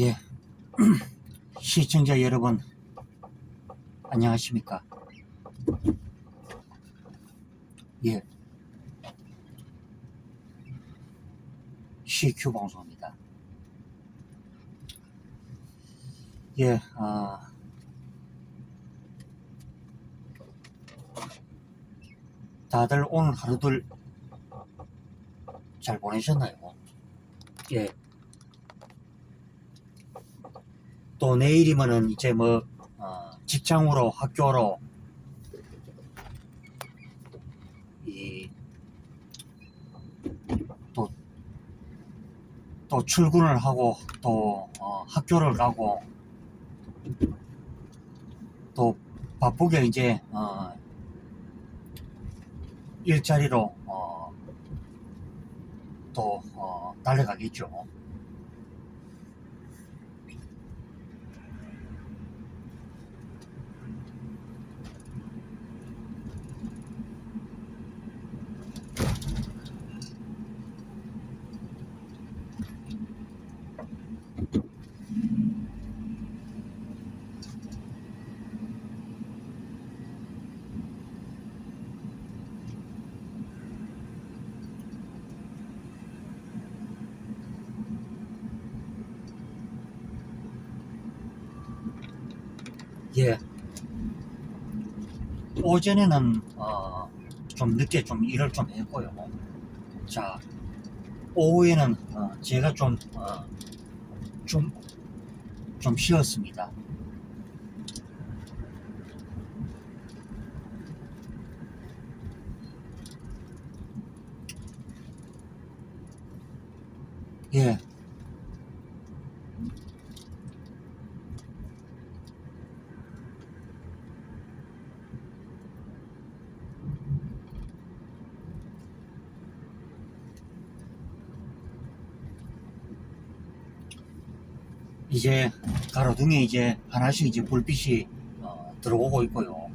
예. 시청자 여러분, 안녕하십니까. 예. CQ 방송입니다. 예, 아. 다들 오늘 하루들 잘 보내셨나요? 예. 또 내일이면은 이제 뭐 어, 직장으로 학교로 이 또 또 출근을 하고 또 어, 학교를 가고 또 바쁘게 이제 어, 일자리로 어, 또 어, 달려가겠죠. 예. 오전에는 어, 좀 늦게 좀 일을 좀 했고요. 자, 오후에는 어, 제가 좀, 어, 좀, 좀 쉬었습니다. 예. 이제 가로등에 이제 하나씩 이제 불빛이 어, 들어오고 있고요.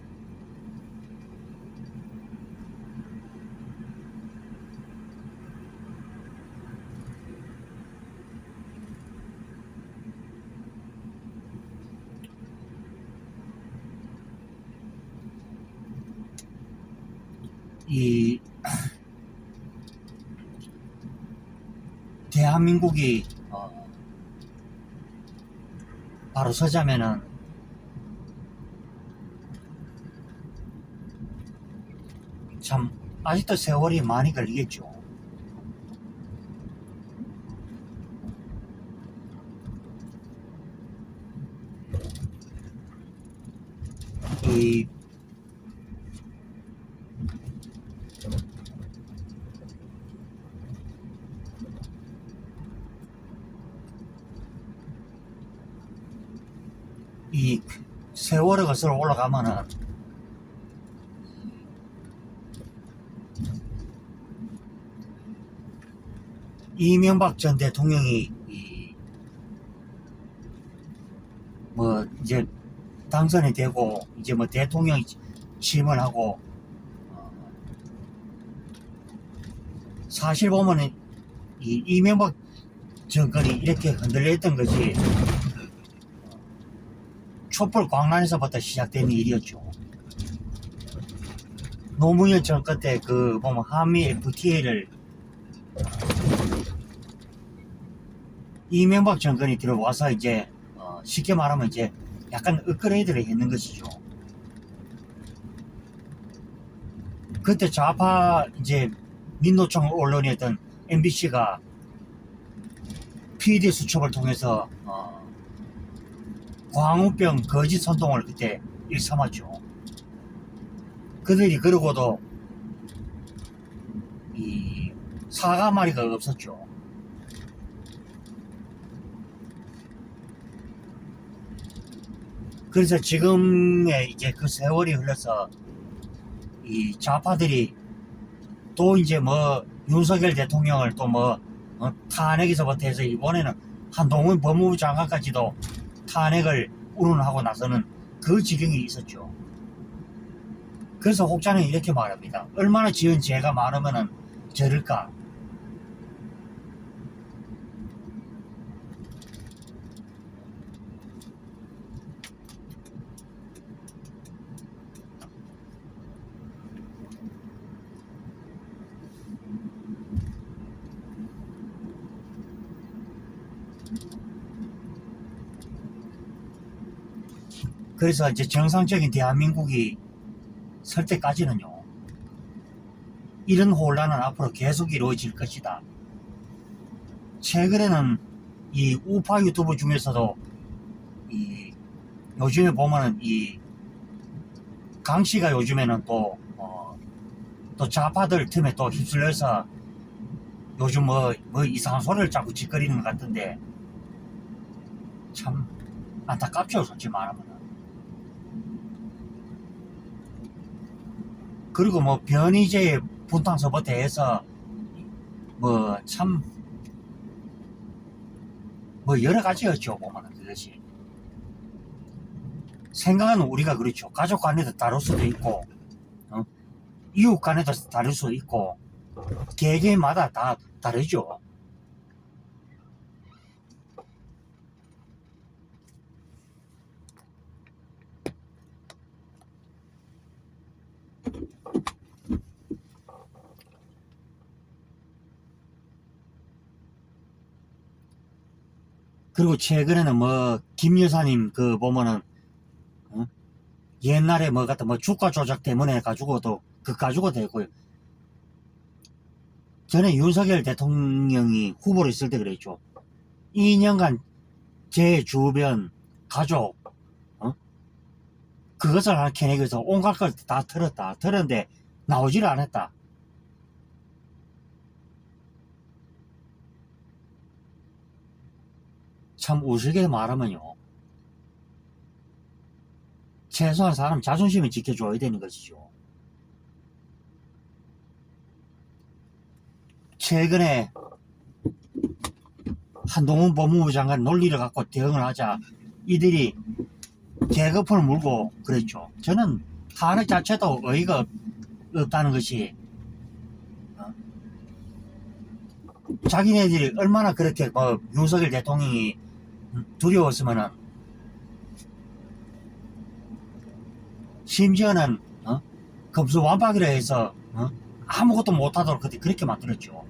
이 대한민국이 어, 바로 서자면은 참 아직도 세월이 많이 걸리겠죠. 이 이 것으로 올라가면은 이명박 전 대통령이 이뭐 이제 당선이 되고 이제 뭐 대통령 취임을 하고 어 사실 보면은 이 이명박 정권이 이렇게 흔들렸던 것이 촛불 광란에서부터 시작된 일이었죠. 노무현 정권 때 그 보면 한미 FTA를 이명박 정권이 들어와서 이제 어, 쉽게 말하면 이제 약간 업그레이드를 했는 것이죠. 그때 좌파 이제 민노총 언론이었던 MBC가 PD 수첩을 통해서 어, 광우병 거짓 선동을 그때 일삼았죠. 그들이 그러고도 이 사과 마리가 없었죠. 그래서 지금의 이제 그 세월이 흘러서 이 좌파들이 또 이제 뭐 윤석열 대통령을 또뭐 어, 탄핵에서부터 해서 이번에는 한동훈 법무부 장관까지도 탄핵을 운운하고 나서는 그 지경이 있었죠. 그래서 혹자는 이렇게 말합니다. 얼마나 지은 죄가 많으면은 저럴까? 그래서 이제 정상적인 대한민국이 설 때까지는요. 이런 혼란은 앞으로 계속 이루어질 것이다. 최근에는 이 우파 유튜브 중에서도 이 요즘에 보면은 이 강씨가 요즘에는 또, 어, 또 좌파들 틈에 또 휩쓸려서 요즘 뭐, 뭐 이상한 소리를 자꾸 짓거리는 것 같은데 참 안타깝죠, 솔직히 말하면. 그리고 뭐 변희재 분탕서부터 해서 뭐 참 뭐 여러 가지였죠 보면은 그것이. 생각은 우리가 그렇죠. 가족 간에도 다를 수도 있고 어? 이웃 간에도 다를 수 있고 개개마다 다 다르죠 그리고 최근에는 뭐 김 여사님 그 보면은 어? 옛날에 뭐 같은 뭐 주가 조작 때문에 가지고도 그 가지고 되고요. 전에 윤석열 대통령이 후보로 있을 때 그랬죠. 2년간 제 주변 가족 어? 그것을 하나 캐내기 위해서 온갖 걸다 틀었다. 틀었는데 나오지를 않았다. 참 우스게 말하면요. 최소한 사람 자존심을 지켜줘야 되는 것이죠. 최근에 한동훈 법무부 장관 논리를 갖고 대응을 하자 이들이 계급을 물고 그랬죠. 저는 탄핵 자체도 없- 없다는 것이 어? 자기네들이 얼마나 그렇게 뭐 윤석열 대통령이 두려웠으면은 심지어는 어? 검수 완박이라 해서 어? 아무것도 못하도록 그때 그렇게 만들었죠.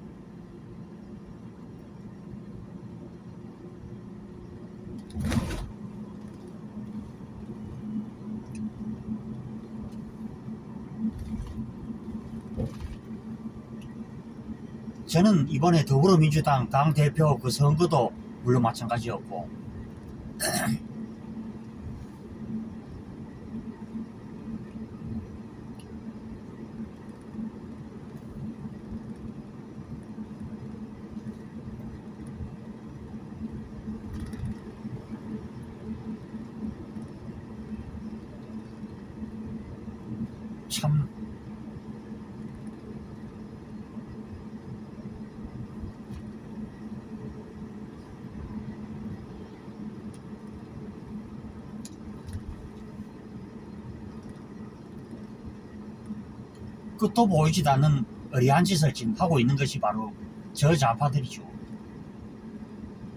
저는 이번에 더불어민주당 당 대표 그 선거도 물론 마찬가지였고 참 끝도 보이지도 않는 어리한 짓을 지금 하고 있는 것이 바로 저 좌파들이죠.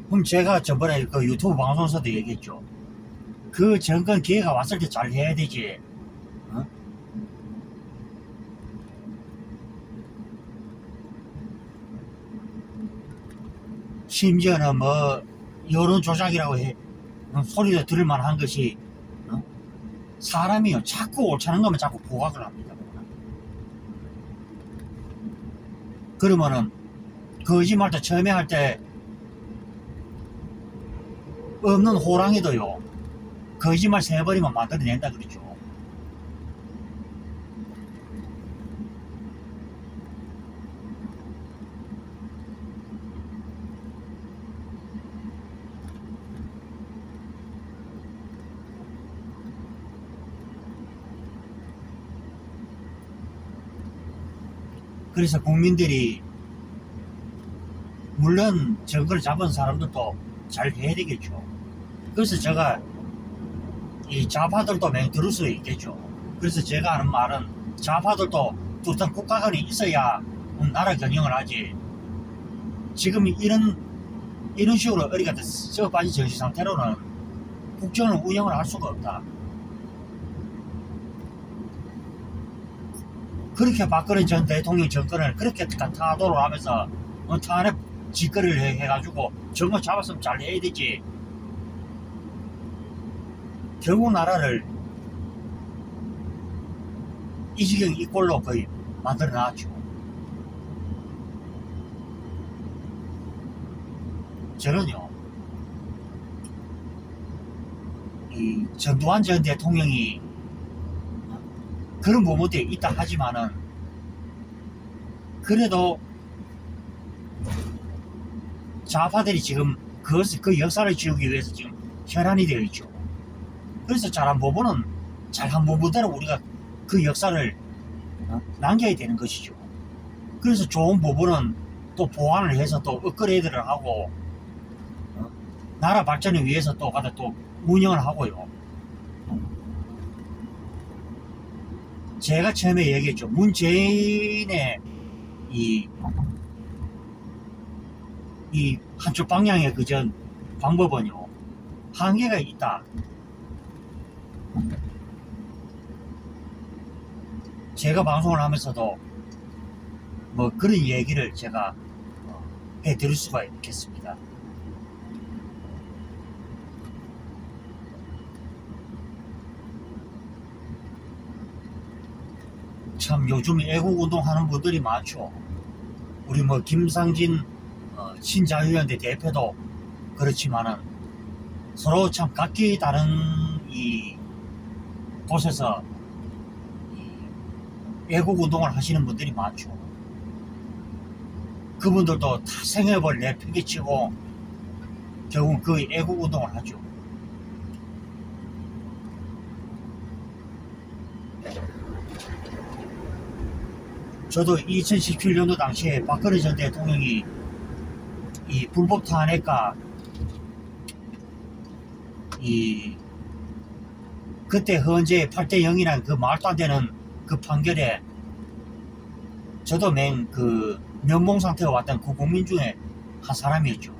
그럼 제가 저번에 그 유튜브 방송에서도 얘기했죠. 그 정권 기회가 왔을 때 잘 해야 되지. 어? 심지어는 뭐 여론 조작이라고 해 어, 소리도 들을 만한 것이 어? 사람이요 자꾸 옳다는 거면 자꾸 부각을 합니다. 그러면은 거짓말도 처음에 할 때 없는 호랑이도요 거짓말 세 버리면 만들어낸다 그러죠. 그래서 국민들이 물론 정권을 잡은 사람들도 잘 해야 되겠죠. 그래서 제가 이 좌파들도 맹 들을 수 있겠죠. 그래서 제가 하는 말은 좌파들도 두떤 국가관이 있어야 나라 경영을 하지. 지금 이런 이런 식으로 어디가 썩어 빠진 정신 상태로는 국정을 운영을 할 수가 없다. 그렇게 박근혜 전 대통령 정권을 그렇게 타도를 하면서 어, 탄핵 짓거리를 해, 해가지고 정권 잡았으면 잘 해야 되지. 결국 나라를 이 지경 이 꼴로 거의 만들어 놨죠. 저는요, 이 전두환 전 대통령이 그런 부분도 있다 하지만은 그래도 좌파들이 지금 그것을 그 역사를 지우기 위해서 지금 혈안이 되어 있죠. 그래서 잘한 부분은 잘한 부분대로 우리가 그 역사를 어, 남겨야 되는 것이죠. 그래서 좋은 부분은 또 보완을 해서 또 업그레이드를 하고 어, 나라 발전을 위해서 또 가다 또 운영을 하고요. 제가 처음에 얘기했죠. 문재인의 이, 이 한쪽 방향의 그전 방법은요. 한계가 있다. 제가 방송을 하면서도 뭐 그런 얘기를 제가 어, 해드릴 수가 있겠습니다. 참 요즘 애국운동 하는 분들이 많죠. 우리 뭐 김상진 어, 신자유연대 대표도 그렇지만은 서로 참 각기 다른 이 곳에서 이 애국운동을 하시는 분들이 많죠. 그분들도 다 생업을 내팽개치고 결국 그 애국운동을 하죠. 저도 2017년도 당시에 박근혜 전 대통령이 이 불법 탄핵과 이 그때 헌재 8대 0이라는 그 말도 안 되는 그 판결에 저도 맨 그 면봉 상태가 왔던 그 국민 중에 한 사람이었죠.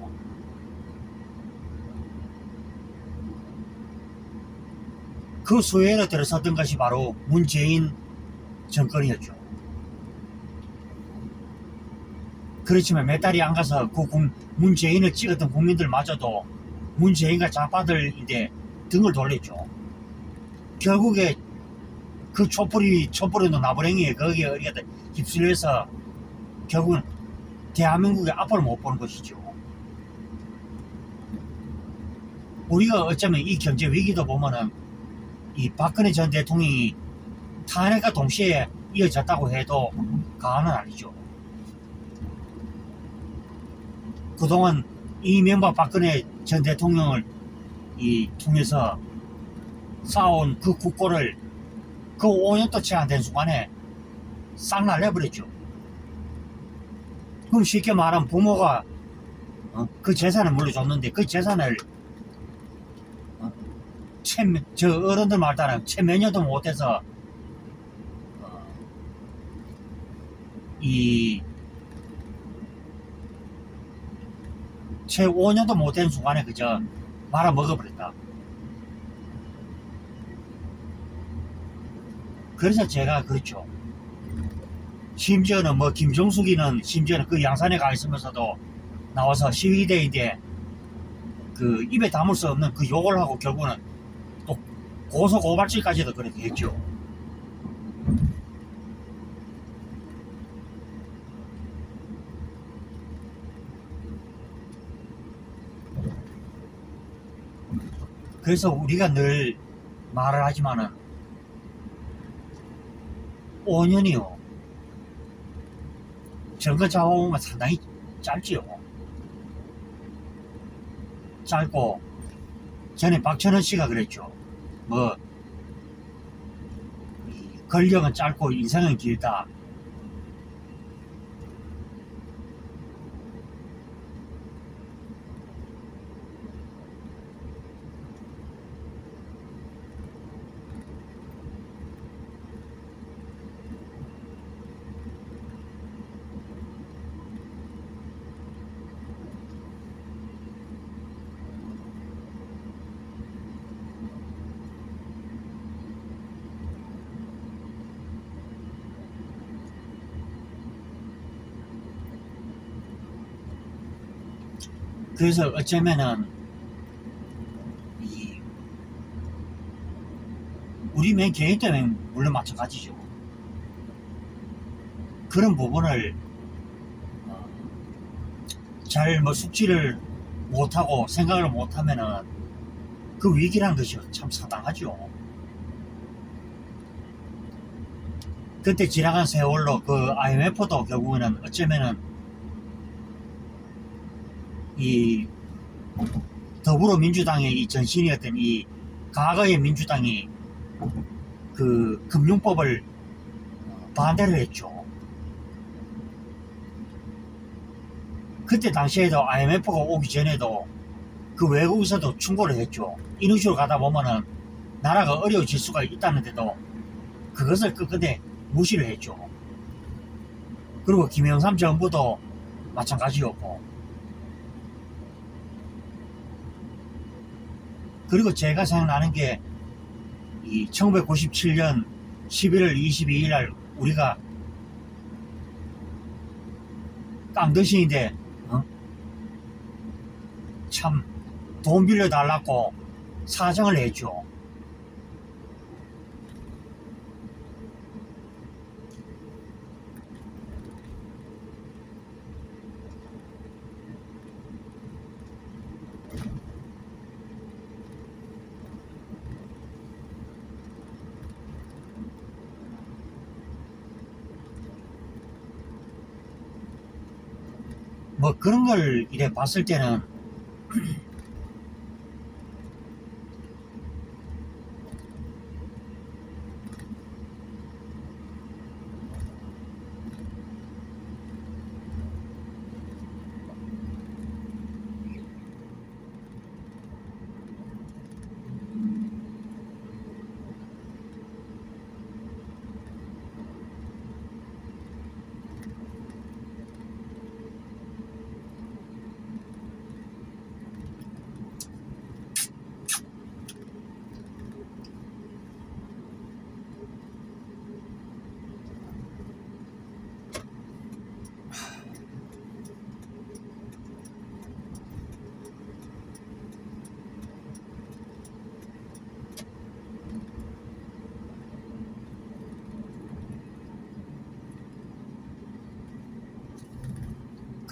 그 수혜를 들어섰던 것이 바로 문재인 정권이었죠. 그렇지만 몇 달이 안 가서 그 국- 문재인을 찍었던 국민들마저도 문재인과 좌파들인데 등을 돌렸죠. 결국에 그 촛불이 촛불에도 나부랭이에 거기에 어디가 휩쓸려서 결국은 대한민국의 앞을 못 보는 것이죠. 우리가 어쩌면 이 경제 위기도 보면은 이 박근혜 전 대통령이 탄핵과 동시에 이어졌다고 해도 과언은 아니죠. 그동안 이명박 박근혜 전 대통령을 이 통해서 쌓아온 그 국고를 그 5년도 채 안 된 순간에 싹 날려버렸죠. 그럼 쉽게 말하면 부모가 어, 그 재산을 물려줬는데 그 재산을 어, 채, 저 어른들 말 따라 채몇 년도 못해서 어, 이 채 5년도 못 된 순간에 그저 말아 먹어버렸다. 그래서 제가 그렇죠. 심지어는 뭐 김정숙이는 심지어는 그 양산에 가 있으면서도 나와서 시위대인데 그 입에 담을 수 없는 그 욕을 하고 결국은 또 고소 고발질까지도 그렇게 했죠. 그래서 우리가 늘 말을 하지만은 5년이요. 정거 잡아보면 상당히 짧지요. 짧고 전에 박천원 씨가 그랬죠. 뭐 권력은 짧고 인생은 길다. 그래서 어쩌면은 이 우리 맨 개인 때문에 물론 마찬가지죠. 그런 부분을 어, 잘뭐 숙지를 못하고 생각을 못하면은 그 위기란 것이 참 상당하죠. 그때 지나간 세월로 그 IMF도 결국에는 어쩌면은 이 더불어민주당의 이 전신이었던 이 과거의 민주당이 그 금융법을 반대를 했죠. 그때 당시에도 IMF가 오기 전에도 그 외국에서도 충고를 했죠. 이런 식으로 가다 보면은 나라가 어려워질 수가 있다는데도 그것을 끝끝내 무시를 했죠. 그리고 김영삼 정부도 마찬가지였고. 그리고 제가 생각나는 게 이 1997년 11월 22일 날 우리가 깡더신인데 어? 참돈 빌려달라고 사정을 했죠. 뭐 그런 걸 이래 봤을 때는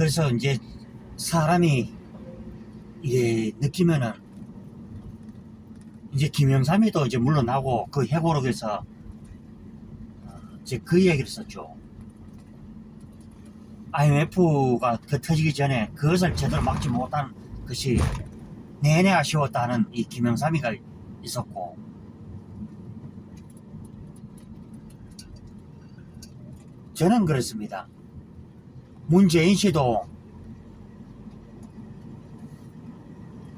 그래서 이제 사람이 이게 느끼면은 이제 김영삼이도 이제 물러나고 그 해고록에서 어, 이제 그 이야기를 썼죠. IMF가 그 터지기 전에 그것을 제대로 막지 못한 것이 내내 아쉬웠다는 이 김영삼이가 있었고 저는 그렇습니다. 문재인 씨도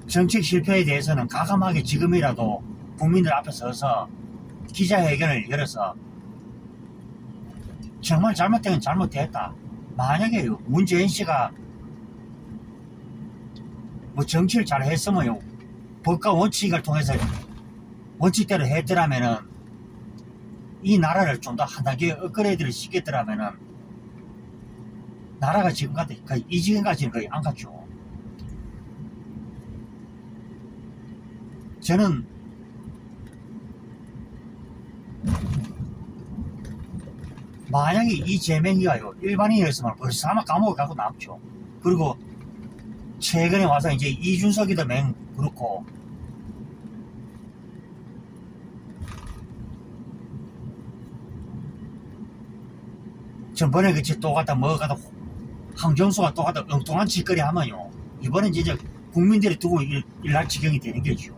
정책 실패에 대해서는 가감하게 지금이라도 국민들 앞에 서서 기자회견을 열어서 정말 잘못된 건 잘못됐다. 만약에 문재인 씨가 뭐 정치를 잘 했으면요. 법과 원칙을 통해서 원칙대로 했더라면은 이 나라를 좀 더 한 단계 업그레이드를 시켰더라면은 나라가 지금까지 거의 이 지금까지는 거의 안 갔죠. 저는 만약에 이 제명이가요 일반인이었으면 벌써 아마 감옥에 가고 남죠. 그리고 최근에 와서 이제 이준석이도 맹 그렇고 전번에 그치 또 갖다 뭐 갖다 황정수가 또 하다 엉뚱한 짓거리 하면요. 이번엔 이제 국민들이 두고 일, 일날 지경이 되는 거죠.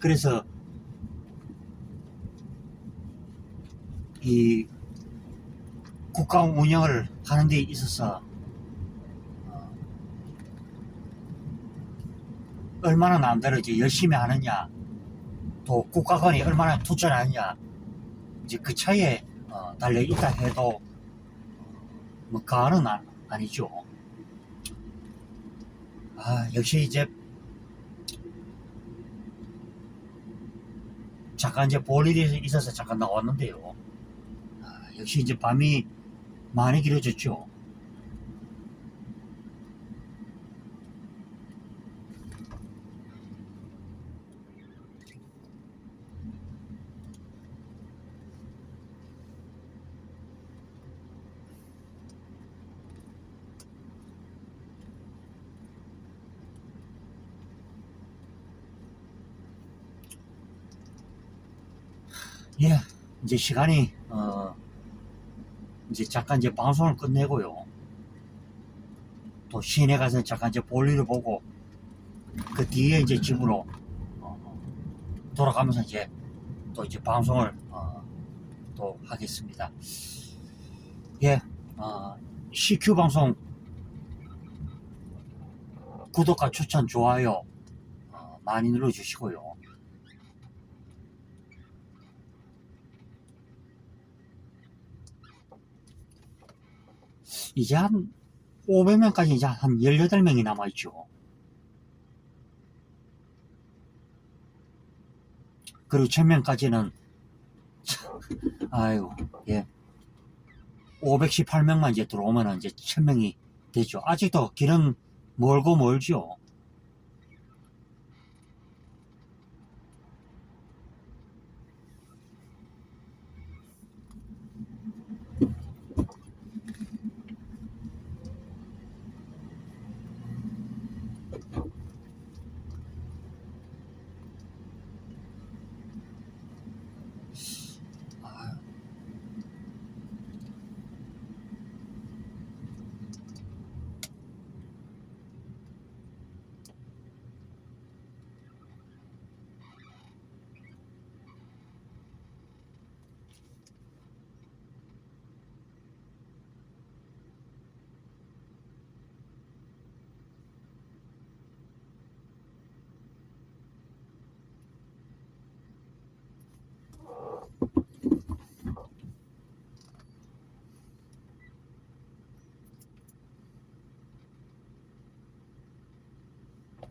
그래서 이 국가 운영을 하는 데 있어서 어, 얼마나 남대로 이제 열심히 하느냐 또 국가관이 얼마나 투자를 하느냐 이제 그 차이에 어, 달려 있다 해도 뭐 가는 아, 아니죠. 아 역시 이제 잠깐 이제 볼 일이 있어서 잠깐 나왔는데요. 아, 역시 이제 밤이 많이 길어졌죠. 예, 이제 시간이 어 이제 잠깐 이제 방송을 끝내고요. 또 시내 가서 잠깐 이제 볼일을 보고 그 뒤에 이제 집으로 어, 돌아가면서 이제 또 이제 방송을 어, 또 하겠습니다. 예, 어, CQ 방송 구독과 추천 좋아요 어, 많이 눌러주시고요. 이제 한 500명까지 이제 한 18명이 남아있죠. 그리고 1000명까지는, 아유, 예. 518명만 이제 들어오면 이제 1000명이 되죠. 아직도 길은 멀고 멀죠.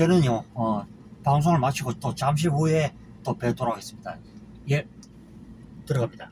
저는요, 어, 방송을 마치고 또 잠시 후에 또 뵙도록 하겠습니다. 예, 들어갑니다.